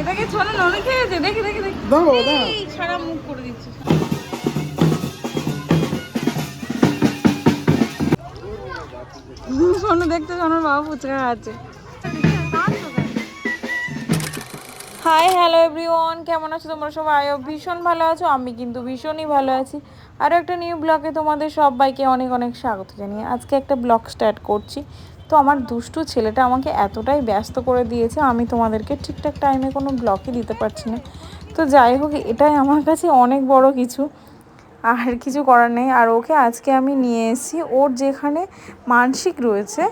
এটাকে ছোনো ননে খেয়েছে দেখি দেখি দেখি। দাও দাও। সারা মুখ করে দিচ্ছে দেখতে শোনোর বাবা ফুচকা আছে। হাই হ্যালো এভরিওয়ান কেমন আছো তোমরা সবাই? আয়ো ভীষণ ভালো আছো আমি কিন্তু ভীষণই ভালো আছি। আরও একটা নিউ ব্লগে তোমাদের সবাইকে অনেক অনেক স্বাগত জানিয়ে আজকে একটা ব্লগ স্টার্ট করছি। তো আমার দুষ্টু ছেলেটা আমাকে এতটাই ব্যস্ত করে দিয়েছে, আমি তোমাদেরকে ঠিকঠাক টাইমে কোনো ব্লগই দিতে পারছি না। তো যাই হোক, এটাই আমার কাছে অনেক বড় কিছু। আর কিছু করার নেই। আর ওকে আজকে আমি নিয়ে এসেছি। ওর যেখানে মানসিক রয়েছে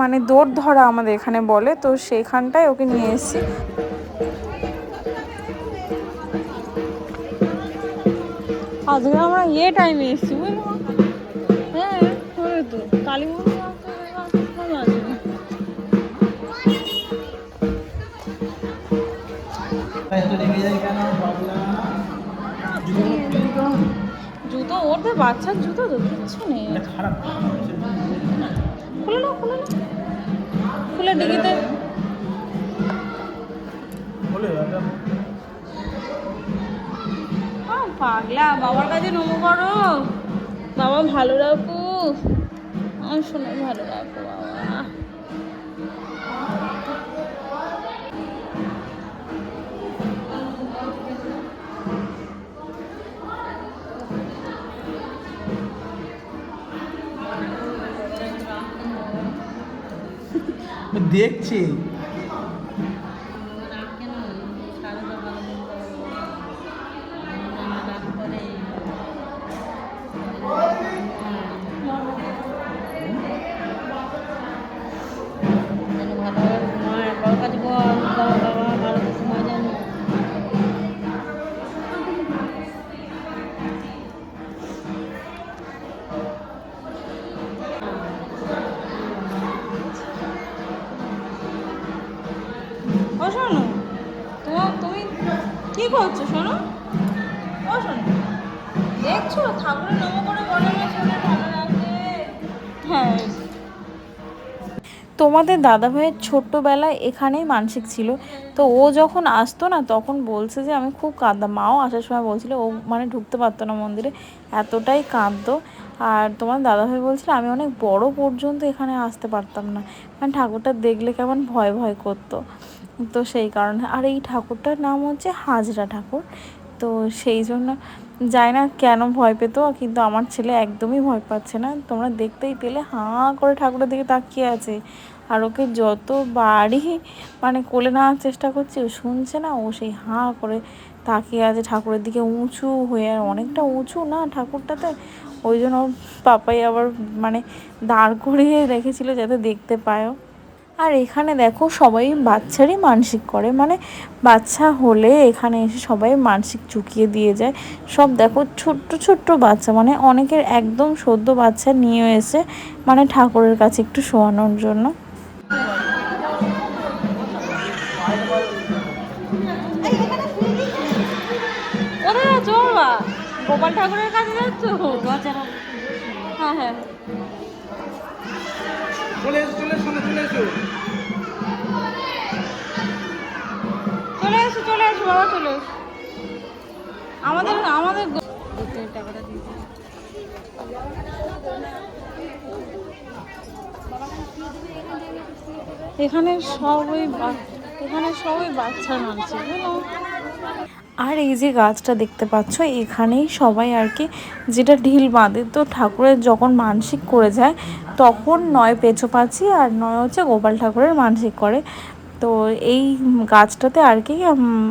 মানে দৌড় ধরা আমাদের এখানে বলে, তো সেইখানটায় ওকে নিয়ে এসেছি। আজকে আমরা ইয়ে টাইমে এসেছি, বুঝলো হ্যাঁ তো, কালী জুতো ওর তো বাচ্চার জুতো তো কিচ্ছু নেই খারাপ। খুলে নাও খুলে নাও। খুলে ডিগিতে। পাগলা বাবার কাছে নমো করো। বাবা ভালো রাখো আমার শোনো ভালো রাখো বাবা। দেখছি। করছ শোনো। ও, শোনো। দেখছ, ঠাকুরের নম করে হ্যাঁ। তোমাদের দাদাভাইয়ের ছোট্টবেলায় এখানেই মানসিক ছিল। তো ও যখন আসতো না, তখন বলছে যে, আমি খুব কাঁদতাম। মাও আসার সময় বলছিল, ও মানে ঢুকতে পারতো না মন্দিরে। এতটাই কাঁদতো। আর তোমার দাদাভাই বলছিল, আমি অনেক বড় পর্যন্ত এখানে আসতে পারতাম না। মানে ঠাকুরটা দেখলে কেমন ভয় ভয় করতো। তো সেই কারণে। আর এই ঠাকুরটার নাম হচ্ছে হাজরা ঠাকুর। তো সেই জন্য জানি না কেন ভয় পেতো, কিন্তু আমার ছেলে একদমই ভয় পাচ্ছে না। তোমরা দেখতেই পেলে, হাঁ করে ঠাকুরের দিকে তাকিয়ে আছে। আর ওকে যত বাড়ি মানে কোলে নেওয়ার চেষ্টা করছে, ও শুনছে না, ও সেই হাঁ করে তাকিয়ে আছে ঠাকুরের দিকে। উঁচু হয়ে, আর অনেকটা উঁচু না ঠাকুরটাতে। ওই জন্য ওর পাপাই আবার মানে দাঁড় করিয়ে রেখেছিল যাতে দেখতে পায়ও। আর এখানে দেখো সবাই বাচ্চারই মানসিক করে। মানে বাচ্চা হলে এখানে এসে সবাই মানসিক চুকিয়ে দিয়ে যায়। সব দেখো ছোট্ট ছোট্ট বাচ্চা। মানে অনেকের একদম সদ্য বাচ্চা নিয়ে এসে মানে ঠাকুরের কাছে একটু শোয়ানোর জন্য। গোপাল ঠাকুরের কাছে যাচ্ছ? হ্যাঁ হ্যাঁ। এখানে সবই এখানে সবই বাচ্চার মানছে আর এই যে গাছটা দেখতে পাচ্ছ, এখানেই সবাই আর কি যেটা ঢিল বাঁধে। তো ঠাকুরের যখন মানসিক করে যায়, তখন নয় পেঁচো পাচি আর নয় হচ্ছে গোপাল ঠাকুরের মানসিক করে। তো এই গাছটাতে আর কি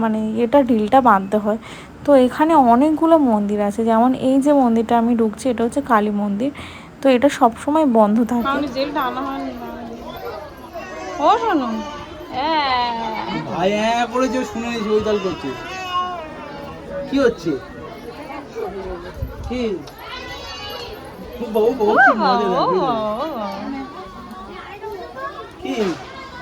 মানে এটা ঢিলটা বাঁধতে হয়। তো এখানে অনেকগুলো মন্দির আছে যেমন এই যে মন্দিরটা আমি ঢুকছি এটা হচ্ছে কালী মন্দির। তো এটা সব সময় বন্ধ থাকে। ও শোনো। ভাই করে যে শুনে নিয়েছি করছে। কি হচ্ছে? কি? বউ বউ কি?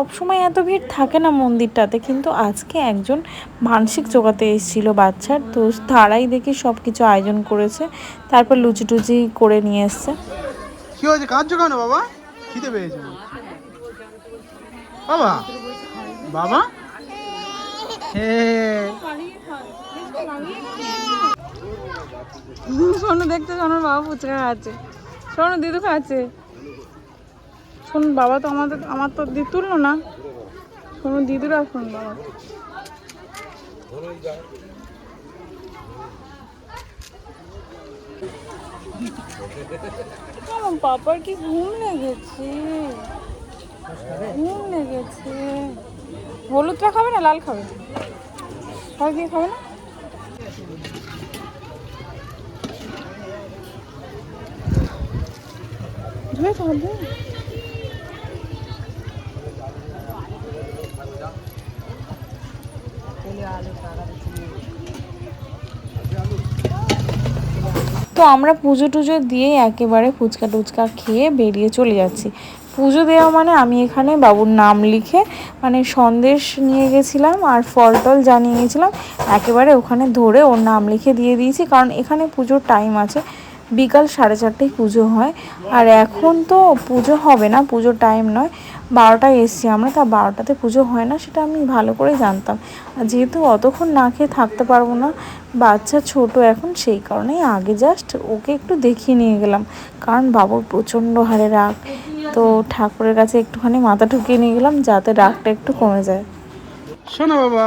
সবসময় এত ভিড় থাকে না মন্দিরটাতে, কিন্তু আজকে একজন মানসিক জোগাতে এসেছিল বাচ্চার, তো তারাই দেখি সব কিছু আয়োজন করেছে, তারপর লুচি টুচি করে নিয়ে এসছে। কি হয়েছে? কাঁদছো কেন বাবা? খিদে পেয়েছে বাবা? বাবা? শোনো, দেখতে শোনো, বাবা ফুচকা খাচ্ছে। শোনো, দিদু খাচ্ছে। শোন বাবা তো আমাদের, আমার তো দি তুললো না। শোনো দিদুরা শোন বাবা। বাবার কি ঘুম লেগেছে? ঘুম লেগেছে। হলুদটা খাবে না, লাল খাবে? সব দিয়ে খাবে না? ধুয়ে খাবে তো আমরা পুজো টুজো দিয়ে একেবারে ফুচকা টুচকা খেয়ে বেরিয়ে চলে যাচ্ছি। পুজো দেওয়া মানে আমি এখানে বাবুর নাম লিখে মানে সন্দেশ নিয়ে গেছিলাম আর ফল টল জানিয়ে গেছিলাম। একেবারে ওখানে ধরে ওর নাম লিখে দিয়ে দিয়েছি কারণ এখানে পুজোর টাইম আছে। বিকাল সাড়ে চারটেই পুজো হয়। আর এখন তো পুজো হবে না পুজোর টাইম নয়। বারোটায় এসছি আমরা তা বারোটাতে পুজো হয় না সেটা আমি ভালো করে জানতাম। আর যেহেতু অতক্ষণ না খেয়ে থাকতে পারব না বাচ্চা ছোট এখন সেই কারণেই আগে জাস্ট ওকে একটু দেখিয়ে নিয়ে গেলাম। কারণ বাবুর প্রচণ্ড হারে রাগ। তো ঠাকুরের কাছে একটুখানি মাথা ঢুকিয়ে নিয়ে গেলাম যাতে রাগটা একটু কমে যায়। শোনো বাবা।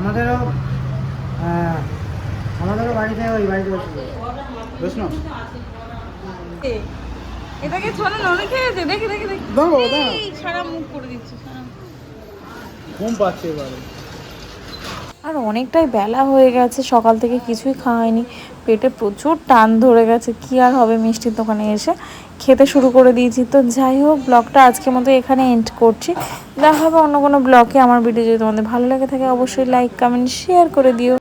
আমাদেরও আহ, আমাদেরও বাড়িতে ওই বাড়িতে বসে বুঝলো এটাকে খেয়েছে? দেখি দেখি দেখি। দাও দাও সারা মুখ করে দিচ্ছে ঘুম পাচ্ছে এবারে। আর অনেকটাই বেলা হয়ে গেছে সকাল থেকে কিছুই খাওয়াইনি পেটে প্রচুর টান ধরে গেছে। কি আর হবে মিষ্টির দোকানে এসে? খেতে শুরু করে দিয়েছি। তো যাই হোক, ব্লগটা আজকের মতো এখানে এন্ড করছি। দেখা হবে অন্য কোনো ব্লগে। আমার ভিডিও যদি তোমাদের ভালো লাগে থাকে, অবশ্যই লাইক কমেন্ট শেয়ার করে দিও।